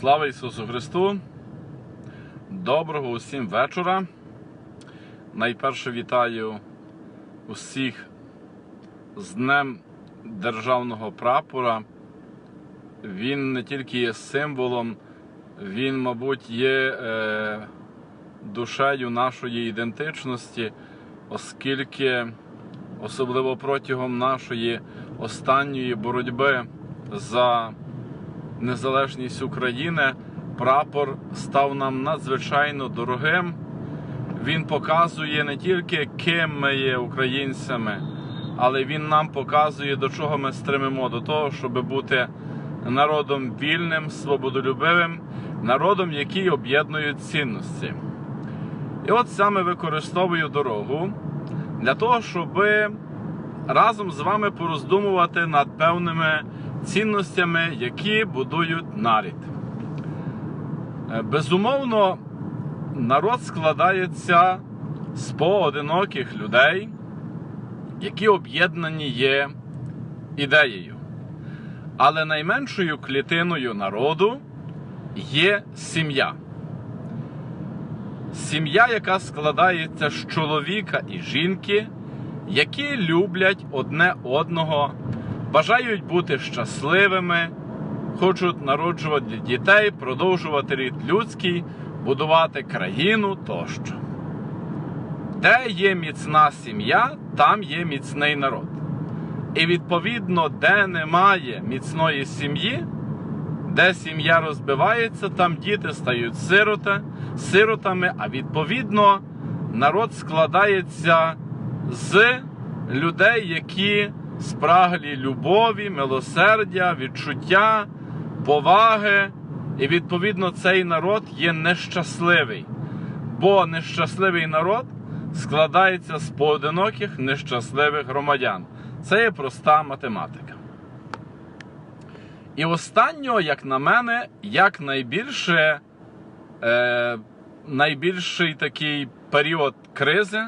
Слава Ісусу Христу! Доброго усім вечора. Найперше вітаю усіх з Днем Державного прапора. Він не тільки є символом, він, мабуть, є е, душею нашої ідентичності, оскільки, особливо протягом нашої останньої боротьби за незалежність України, прапор став нам надзвичайно дорогим. Він показує не тільки ким ми є українцями, але він нам показує, до чого ми стримимо, до того, щоб бути народом вільним, свободолюбивим, народом, який об'єднує цінності. І от саме використовую дорогу для того, щоб разом з вами пороздумувати над певними цінностями, які будують нарід. Е, Безумовно, народ складається з поодиноких людей, які об'єднані є ідеєю. Але найменшою клітиною народу є сім'я. Сім'я, яка складається з чоловіка і жінки, які люблять одне одного, бажають бути щасливими, хочуть народжувати дітей, продовжувати рід людський, будувати країну тощо. Де є міцна сім'я, там є міцний народ. І відповідно, де немає міцної сім'ї, де сім'я розбивається, там діти стають сирота, сиротами, а відповідно народ складається з людей, які спраглі любові, милосердя, відчуття, поваги. І відповідно цей народ є нещасливий. Бо нещасливий народ складається з поодиноких нещасливих громадян. Це є проста математика. І останнього, як на мене, як найбільше, е, найбільший такий період кризи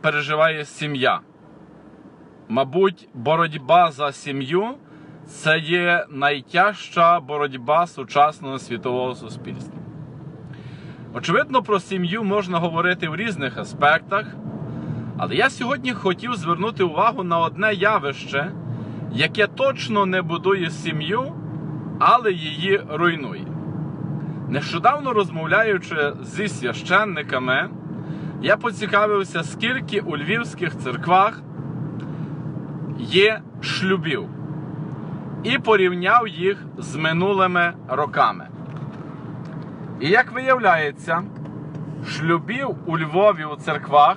переживає сім'я. Мабуть, боротьба за сім'ю це є найтяжча боротьба сучасного світового суспільства. Очевидно, про сім'ю можна говорити в різних аспектах, але я сьогодні хотів звернути увагу на одне явище, яке точно не будує сім'ю, але її руйнує. Нещодавно розмовляючи зі священниками, я поцікавився, скільки у львівських церквах є шлюбів, і порівняв їх з минулими роками. І як виявляється, шлюбів у Львові у церквах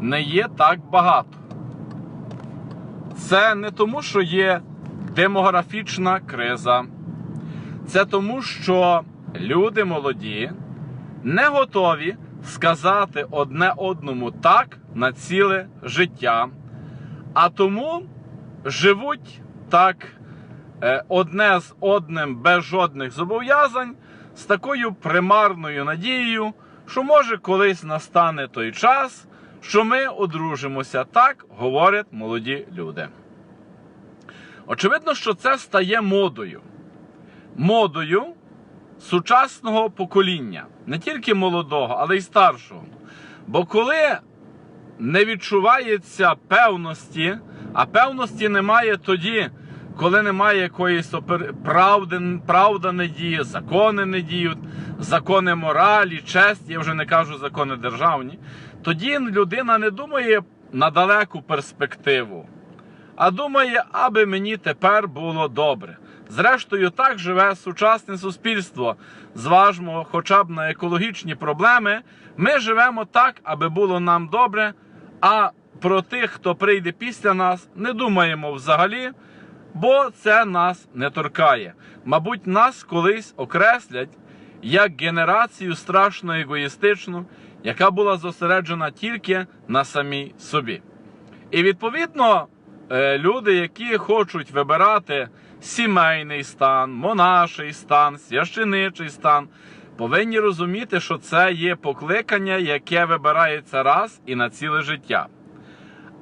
не є так багато. Це не тому, що є демографічна криза, це тому, що люди молоді не готові сказати одне одному так на ціле життя, а тому живуть так е, одне з одним без жодних зобов'язань, з такою примарною надією, що може колись настане той час, що ми одружимося. Так говорять молоді люди. Очевидно, що це стає модою. Модою сучасного покоління, не тільки молодого, але й старшого. Бо коли не відчувається певності, а певності немає тоді, коли немає якоїсь правди, правда не діє, закони не діють, закони моралі, честі, я вже не кажу закони державні, тоді людина не думає на далеку перспективу, а думає, аби мені тепер було добре. Зрештою, так живе сучасне суспільство. Зважмо хоча б на екологічні проблеми. Ми живемо так, аби було нам добре, а про тих, хто прийде після нас, не думаємо взагалі, бо це нас не торкає. Мабуть, нас колись окреслять як генерацію страшно егоїстичну, яка була зосереджена тільки на самій собі. І відповідно, е, люди, які хочуть вибирати сімейний стан, монаший стан, священичий стан, повинні розуміти, що це є покликання, яке вибирається раз і на ціле життя.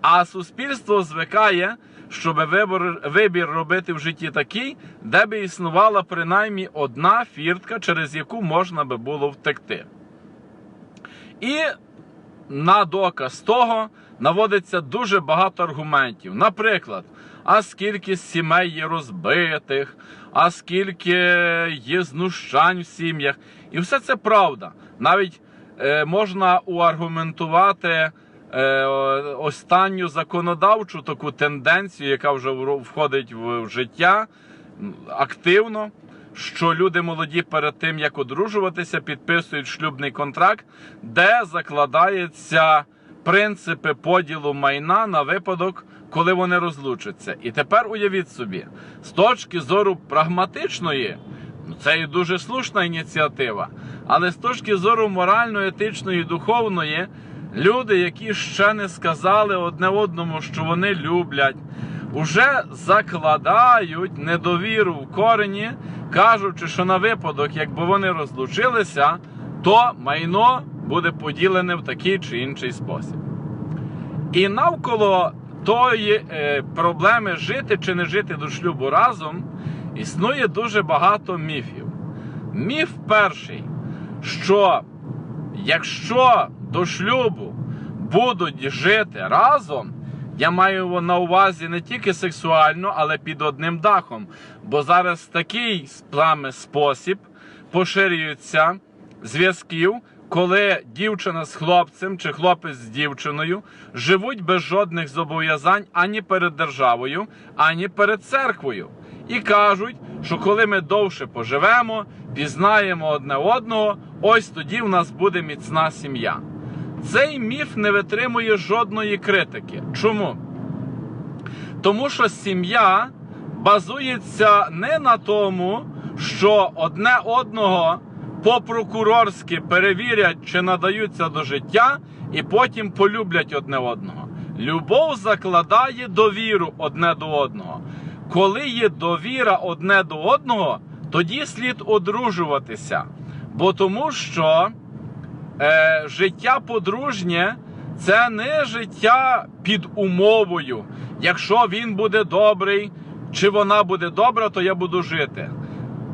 А суспільство звикає, щоб вибір, вибір робити в житті такий, де би існувала принаймні одна фіртка, через яку можна би було втекти. І на доказ того наводиться дуже багато аргументів. Наприклад, а скільки сімей є розбитих, а скільки є знущань в сім'ях. І все це правда. Навіть е, можна уаргументувати е, останню законодавчу таку тенденцію, яка вже входить в, в життя активно. Що люди молоді перед тим як одружуватися, підписують шлюбний контракт, де закладаються принципи поділу майна на випадок, коли вони розлучаться. І тепер уявіть собі, з точки зору прагматичної, ну це і дуже слушна ініціатива, але з точки зору морально-етичної і духовної, люди, які ще не сказали одне одному, що вони люблять, уже закладають недовіру в корені, кажучи, що на випадок, якби вони розлучилися, то майно буде поділене в такий чи інший спосіб. І навколо тої е, проблеми жити чи не жити до шлюбу разом існує дуже багато міфів. Міф перший, що якщо до шлюбу будуть жити разом, я маю на увазі не тільки сексуально, але під одним дахом. Бо зараз такий саме спосіб поширюється зв'язків, коли дівчина з хлопцем чи хлопець з дівчиною живуть без жодних зобов'язань ані перед державою, ані перед церквою. І кажуть, що коли ми довше поживемо, пізнаємо одне одного, ось тоді в нас буде міцна сім'я. Цей міф не витримує жодної критики. Чому? Тому що сім'я базується не на тому, що одне одного по-прокурорськи перевірять, чи надаються до життя, і потім полюблять одне одного. Любов закладає довіру одне до одного. Коли є довіра одне до одного, тоді слід одружуватися. Бо тому що е, життя подружнє це не життя під умовою. Якщо він буде добрий, чи вона буде добра, то я буду жити.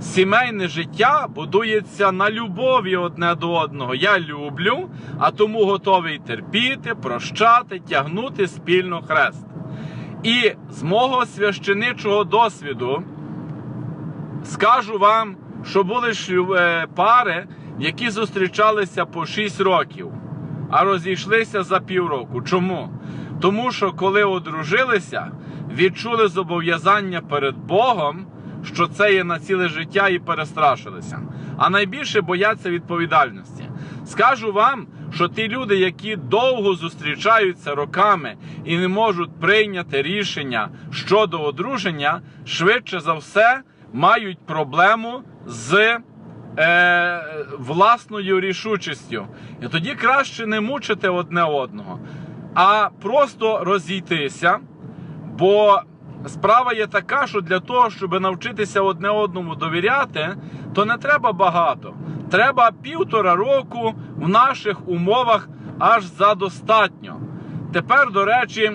Сімейне життя будується на любові одне до одного. Я люблю, а тому готовий терпіти, прощати, тягнути спільно хрест. І з мого священичого досвіду скажу вам, що були е, пари, які зустрічалися по 6 років, а розійшлися за півроку. Чому? Тому що коли одружилися, відчули зобов'язання перед Богом, що це є на ціле життя і перестрашилися. А найбільше бояться відповідальності. Скажу вам, що ті люди, які довго зустрічаються роками і не можуть прийняти рішення щодо одруження, швидше за все мають проблему з е, власною рішучістю. І тоді краще не мучити одне одного, а просто розійтися. Бо справа є така, що для того, щоб навчитися одне одному довіряти, то не треба багато. Треба півтора року в наших умовах аж задостатньо. Тепер, до речі,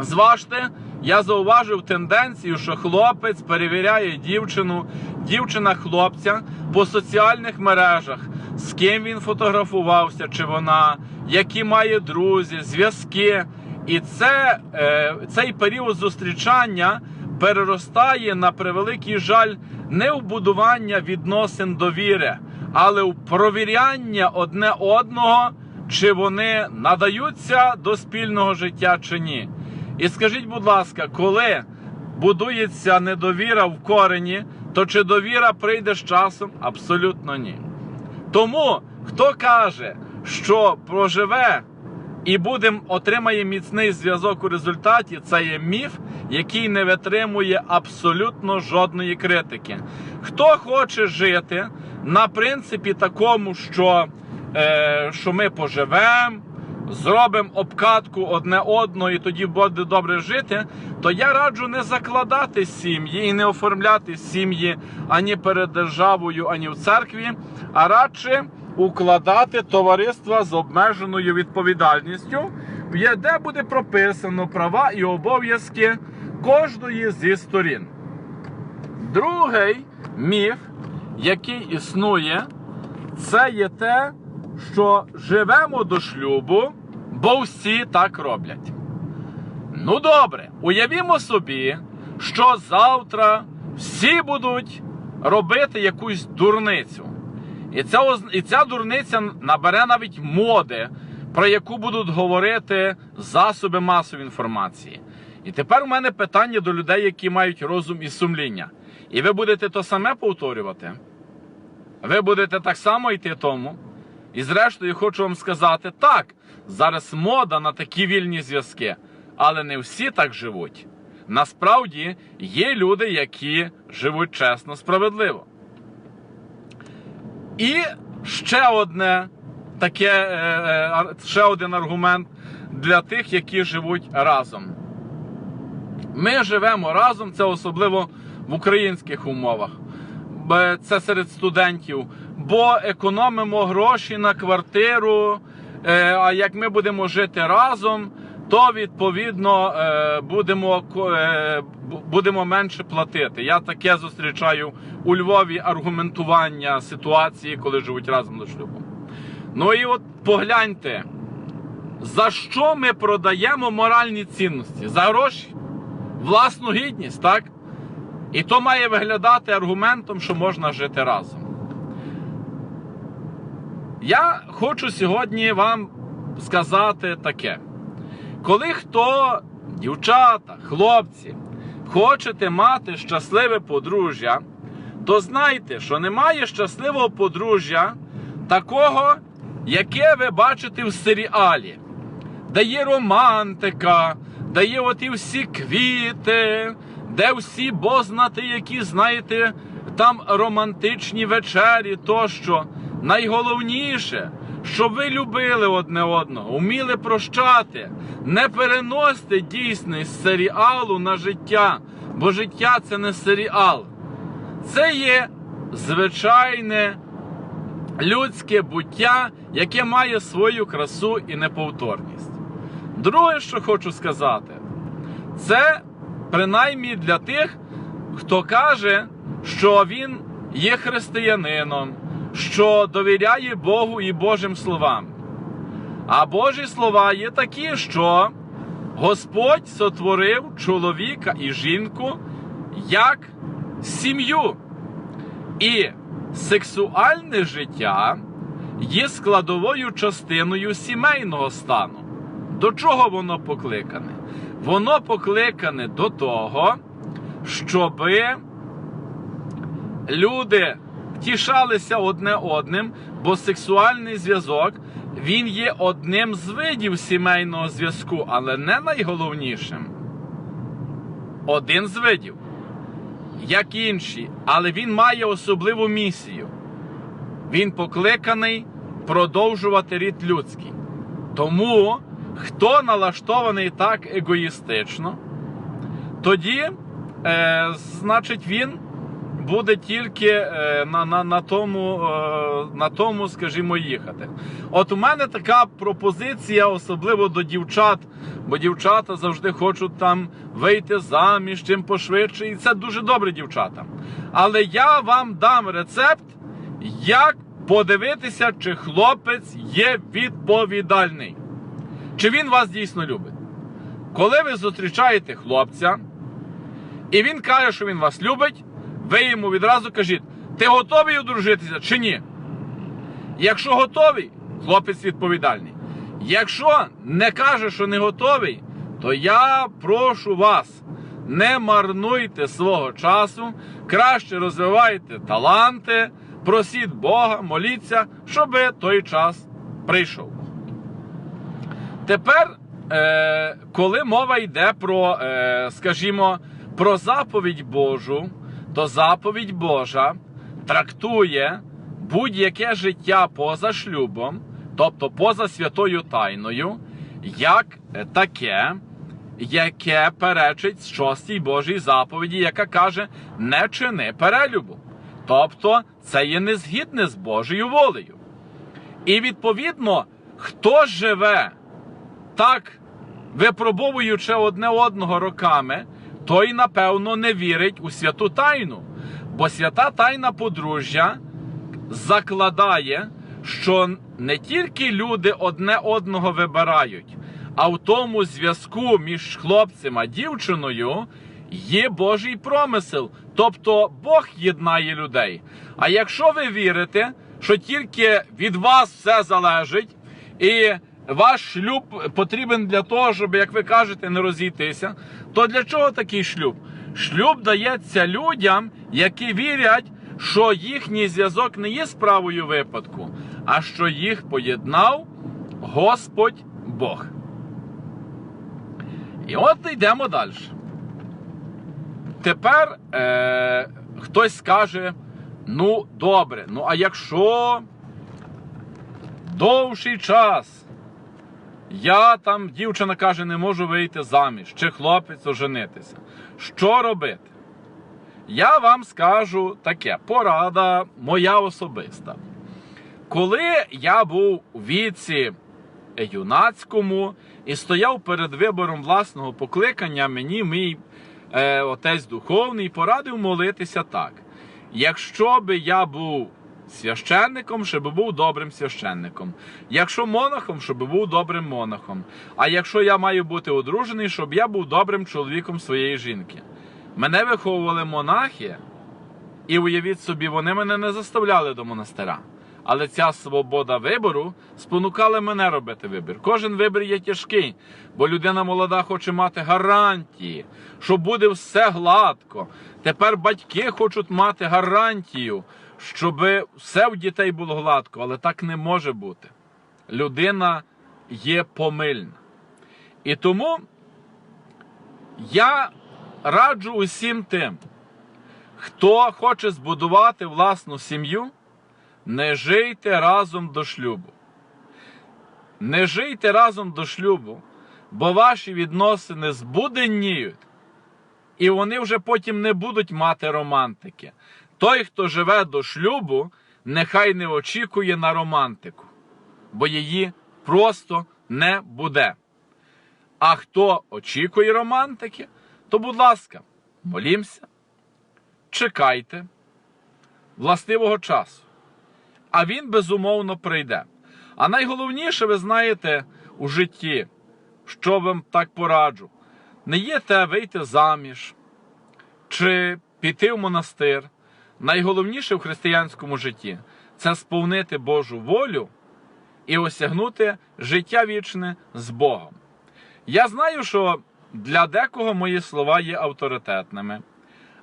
зважте, я зауважив тенденцію, що хлопець перевіряє дівчину, дівчина хлопця по соціальних мережах, з ким він фотографувався, чи вона, які має друзі, зв'язки. І це, е, цей період зустрічання переростає на превеликий жаль не в будування відносин довіри, але в провіряння одне одного, чи вони надаються до спільного життя чи ні. І скажіть, будь ласка, коли будується недовіра в корені, то чи довіра прийде з часом? Абсолютно ні. Тому хто каже, що проживе і буде, отримає міцний зв'язок у результаті, це є міф, який не витримує абсолютно жодної критики. Хто хоче жити на принципі такому, що, е, що ми поживемо, зробимо обкатку одне одного і тоді буде добре жити, то я раджу не закладати сім'ї і не оформляти сім'ї ані перед державою, ані в церкві, а радше укладати товариства з обмеженою відповідальністю, де буде прописано права і обов'язки кожної зі сторін. Другий міф, який існує, це є те, що живемо до шлюбу, бо всі так роблять. Ну добре, уявімо собі, що завтра всі будуть робити якусь дурницю. І ця, і ця дурниця набере навіть моди, про яку будуть говорити засоби масової інформації. І тепер у мене питання до людей, які мають розум і сумління. І ви будете то саме повторювати. Ви будете так само йти тому. І зрештою, хочу вам сказати, так, зараз мода на такі вільні зв'язки, але не всі так живуть. Насправді є люди, які живуть чесно, справедливо. І ще одне таке, е, е, ще один аргумент для тих, які живуть разом. Ми живемо разом, це особливо в українських умовах. Це серед студентів, бо економимо гроші на квартиру. е, А як ми будемо жити разом, то відповідно будемо, будемо менше платити. Я таке зустрічаю у Львові аргументування ситуації, коли живуть разом до шлюбу. Ну і от погляньте, за що ми продаємо моральні цінності? За гроші? Власну гідність, так? І то має виглядати аргументом, що можна жити разом. Я хочу сьогодні вам сказати таке: коли хто, дівчата, хлопці, хочете мати щасливе подружжя, то знайте, що немає щасливого подружжя такого, яке ви бачите в серіалі, де є романтика, де є оті всі квіти, де всі бознати, які, знаєте, там романтичні вечері тощо. Найголовніше, щоб ви любили одне одного, вміли прощати, не переносьте дійсність серіалу на життя, бо життя це не серіал. Це є звичайне людське буття, яке має свою красу і неповторність. Друге, що хочу сказати, це принаймні для тих, хто каже, що він є християнином, що довіряє Богу і Божим словам. А Божі слова є такі, що Господь сотворив чоловіка і жінку як сім'ю. І сексуальне життя є складовою частиною сімейного стану. До чого воно покликане? Воно покликане до того, щоби люди тішалися одне одним, бо сексуальний зв'язок він є одним з видів сімейного зв'язку, але не найголовнішим. Один з видів, як інші, але він має особливу місію. Він покликаний продовжувати рід людський. Тому, хто налаштований так егоїстично, тоді, е, значить, він буде тільки е, на, на, на, тому, е, на тому, скажімо, їхати. От у мене така пропозиція, особливо до дівчат, бо дівчата завжди хочуть там вийти заміж чим пошвидше, і це дуже добре, дівчата. Але я вам дам рецепт, як подивитися, чи хлопець є відповідальний, чи він вас дійсно любить. Коли ви зустрічаєте хлопця, і він каже, що він вас любить, ви йому відразу кажіть, ти готовий одружитися чи ні? Якщо готовий, хлопець відповідальний. Якщо не каже, що не готовий, то я прошу вас, не марнуйте свого часу, краще розвивайте таланти, просіть Бога, моліться, щоб той час прийшов. Тепер, е, коли мова йде про, е, скажімо, про заповідь Божу, то заповідь Божа трактує будь-яке життя поза шлюбом, тобто поза святою тайною, як таке, яке перечить шостій Божій заповіді, яка каже: не чини перелюбу. Тобто це є незгідне з Божою волею. І відповідно, хто живе так, випробовуючи одне одного роками, той, напевно, не вірить у святу тайну. Бо свята тайна подружжя закладає, що не тільки люди одне одного вибирають, а в тому зв'язку між хлопцем а дівчиною є Божий промисел, тобто Бог єднає людей. А якщо ви вірите, що тільки від вас все залежить, і ваш шлюб потрібен для того, щоб, як ви кажете, не розійтися, то для чого такий шлюб? Шлюб дається людям, які вірять, що їхній зв'язок не є справою випадку, а що їх поєднав Господь Бог. І от йдемо далі. Тепер е, хтось скаже: ну, добре, ну а якщо довший час я там, дівчина каже, не можу вийти заміж, чи хлопець оженитися. Що робити? Я вам скажу таке: порада моя особиста. Коли я був у віці юнацькому і стояв перед вибором власного покликання, мені мій е, отець духовний порадив молитися так. Якщо би я був священником, щоб був добрим священником. Якщо монахом, щоб був добрим монахом. А якщо я маю бути одружений, щоб я був добрим чоловіком своєї жінки. Мене виховували монахи, і уявіть собі, вони мене не заставляли до монастира. Але ця свобода вибору спонукала мене робити вибір. Кожен вибір є тяжкий, бо людина молода хоче мати гарантії, що буде все гладко. Тепер батьки хочуть мати гарантію, щоб все в дітей було гладко, але так не може бути. Людина є помильна. І тому я раджу усім тим, хто хоче збудувати власну сім'ю, не жийте разом до шлюбу. Не жийте разом до шлюбу, бо ваші відносини збуденіють, і вони вже потім не будуть мати романтики. Той, хто живе до шлюбу, нехай не очікує на романтику, бо її просто не буде. А хто очікує романтики, то, будь ласка, молімся, чекайте властивого часу. А він безумовно прийде. А найголовніше, ви знаєте, у житті, що вам так пораджу, не є те вийти заміж чи піти в монастир. Найголовніше в християнському житті це сповнити Божу волю і осягнути життя вічне з Богом. Я знаю, що для декого мої слова є авторитетними,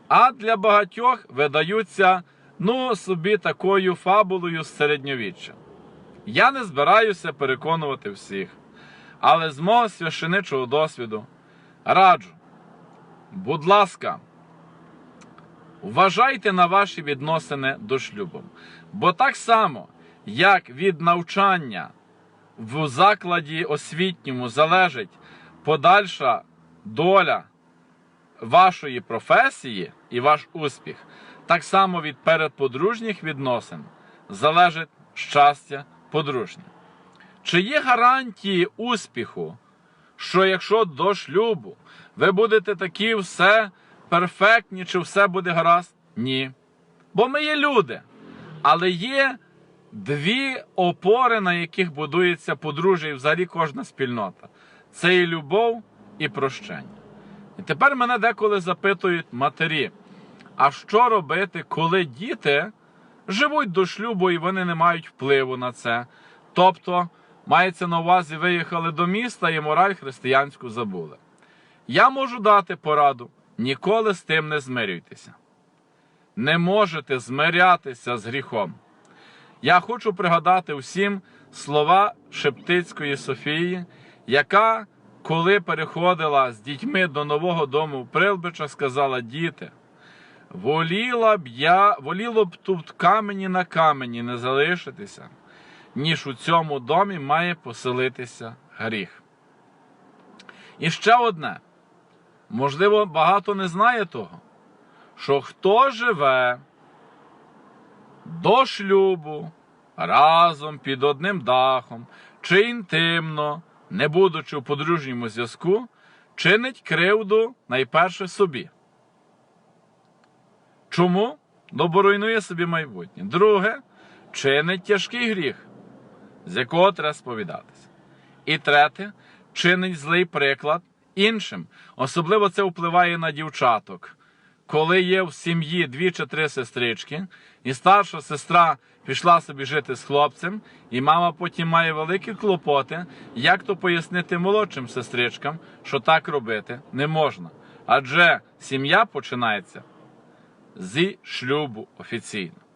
а для багатьох видаються ну, собі такою фабулою з середньовіччя. Я не збираюся переконувати всіх, але з мого священичого досвіду раджу, будь ласка, вважайте на ваші відносини до шлюбу. Бо так само, як від навчання в закладі освітньому залежить подальша доля вашої професії і ваш успіх, так само від передподружніх відносин залежить щастя подружнє. Чи є гарантії успіху, що якщо до шлюбу ви будете такі все перфектні, чи все буде гаразд? Ні. Бо ми є люди. Але є дві опори, на яких будується подружжя і взагалі кожна спільнота. Це і любов, і прощення. І тепер мене деколи запитують матері, а що робити, коли діти живуть до шлюбу і вони не мають впливу на це? Тобто, мається на увазі, виїхали до міста і мораль християнську забули. Я можу дати пораду, ніколи з тим не змирюйтеся. Не можете змирятися з гріхом. Я хочу пригадати всім слова Шептицької Софії, яка, коли переходила з дітьми до нового дому в Прилбича, сказала: Діти, воліла б я, воліло б тут камені на камені не залишитися, ніж у цьому домі має поселитися гріх. І ще одне. Можливо, багато не знає того, що хто живе до шлюбу разом під одним дахом чи інтимно, не будучи у подружньому зв'язку, чинить кривду найперше собі. Чому? Ну, руйнує собі майбутнє. Друге, чинить тяжкий гріх, з якого треба сповідатися. І третє, чинить злий приклад іншим. Особливо це впливає на дівчаток. Коли є в сім'ї дві чи три сестрички, і старша сестра пішла собі жити з хлопцем, і мама потім має великі клопоти, як то пояснити молодшим сестричкам, що так робити не можна. Адже сім'я починається зі шлюбу офіційно.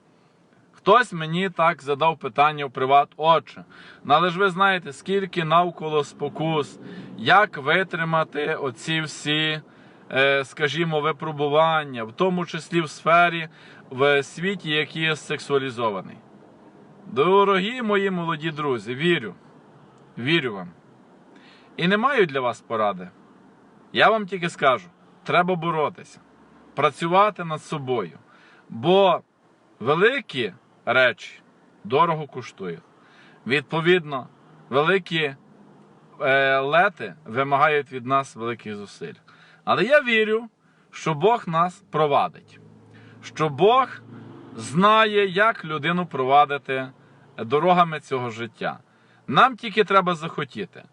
Хтось мені так задав питання в приват, отче, ну, але ж ви знаєте, скільки навколо спокус, як витримати оці всі, е, скажімо, випробування, в тому числі в сфері, в світі, який є сексуалізований. Дорогі мої молоді друзі, вірю, вірю вам. І не маю для вас поради. Я вам тільки скажу: треба боротися, працювати над собою. Бо великі речі дорого коштують. Відповідно, великі е, лети вимагають від нас великих зусиль. Але я вірю, що Бог нас провадить, що Бог знає, як людину провадити дорогами цього життя. Нам тільки треба захотіти.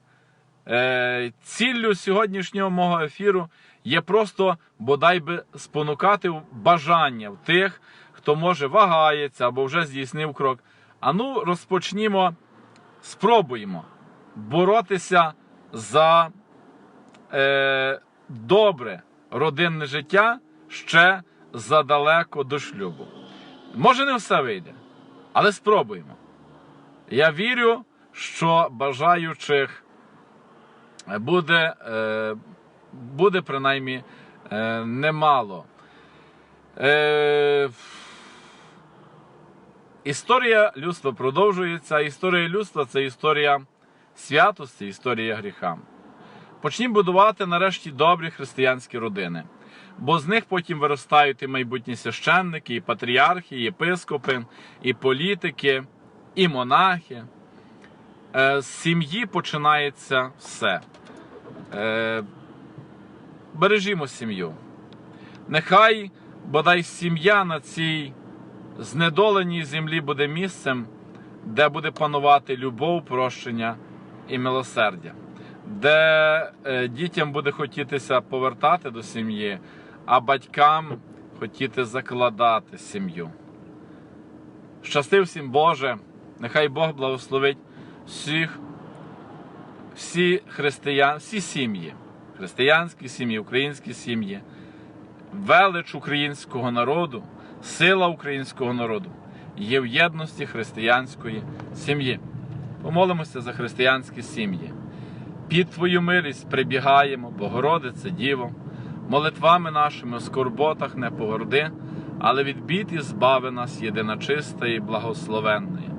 Е, ціллю сьогоднішнього мого ефіру є просто бодай би спонукати бажання в тих, хто може вагається або вже здійснив крок. А ну розпочнімо, спробуємо боротися за е, добре родинне життя ще задалеко до шлюбу. Може, не все вийде, але спробуємо. Я вірю, що бажаючих буде, е, буде принаймні е, немало. Е, історія людства продовжується. Історія людства це історія святості, історія гріха. Почнімо будувати нарешті добрі християнські родини, бо з них потім виростають і майбутні священники, і патріархи, і єпископи, і політики, і монахи. Е, З сім'ї починається все. Е, Бережімо сім'ю. Нехай бодай сім'я на цій знедоленій землі буде місцем, де буде панувати любов, прощення і милосердя, де е, дітям буде хотітися повертати до сім'ї, а батькам хотіти закладати сім'ю. Щасти всім Боже, нехай Бог благословить всіх, всі християн, всі сім'ї, християнські сім'ї, українські сім'ї, велич українського народу, сила українського народу є в єдності християнської сім'ї. Помолимося за християнські сім'ї. Під Твою милість прибігаємо, Богородице, Діво, молитвами нашими в скорботах не погорди, але від бід і збави нас єдиначиста і благословенної.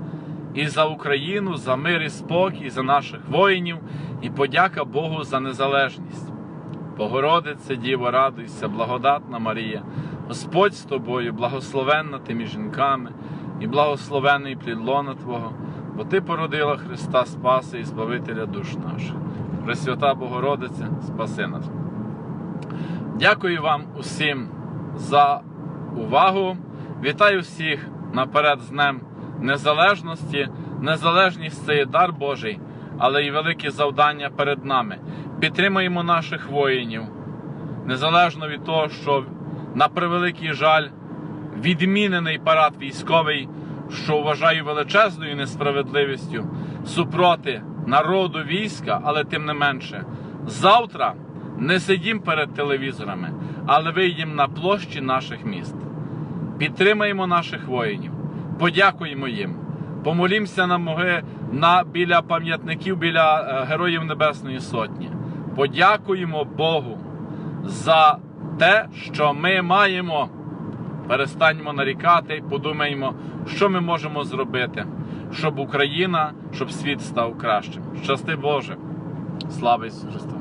І за Україну, за мир і спокій, за наших воїнів, і подяка Богу за незалежність. Богородице, Діво, радуйся, благодатна Марія, Господь з тобою, благословенна ти між жінками, і благословенний плід лона Твого, бо Ти породила Христа Спаси і Збавителя душ наших. Пресвята Богородице, спаси нас. Дякую вам усім за увагу. Вітаю всіх наперед з Днем Незалежності. Незалежність це є дар Божий, але й великі завдання перед нами. Підтримуємо наших воїнів, незалежно від того, що на превеликий жаль відмінений парад військовий, що вважаю величезною несправедливістю супроти народу війська, але тим не менше, завтра не сидім перед телевізорами, але вийдемо на площі наших міст. Підтримаємо наших воїнів, подякуємо їм, помолімося на моги на біля пам'ятників біля е, Героїв Небесної Сотні. Подякуємо Богу за те, що ми маємо. Перестаньмо нарікати і подумаємо, що ми можемо зробити, щоб Україна, щоб світ став кращим. Щасти Боже! Слава Ісусу Христу!